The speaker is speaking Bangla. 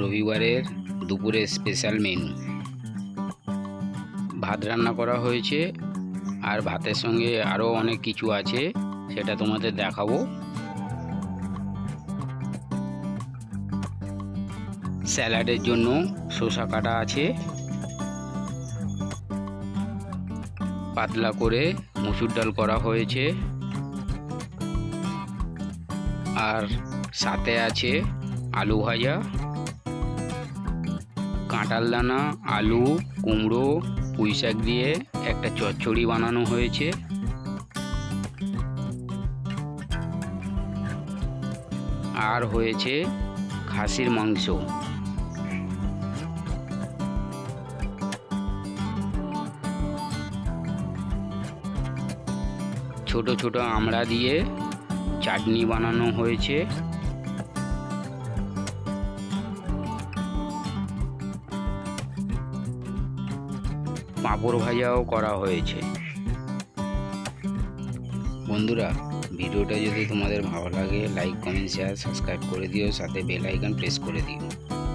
রবিবারের দুপুরের স্পেশাল মেনু ভাত রান্না করা হয়েছে, আর ভাতের সঙ্গে আরও অনেক কিছু আছে, সেটা তোমাদের দেখাবো। স্যালাডের জন্য শসা কাটা আছে। পাতলা করে মুসুর ডাল করা হয়েছে। আর সাথে আছে আলু ভাজা। কাঁঠাল দানা আলু, কুমড়ো পুঁই শাক দিয়ে একটা চচ্চড়ি বানানো হয়েছে। আর হয়েছে খাসির মাংস। ছোট ছোট আমড়া দিয়ে চাটনি বানানো হয়েছে। পাঁপড় ভাজাও করা হয়েছে। বন্ধুরা, ভিডিওটা যদি তোমাদের ভালো লাগে লাইক কমেন্ট শেয়ার সাবস্ক্রাইব করে দিও, সাথে বেল আইকন প্রেস করে দিও।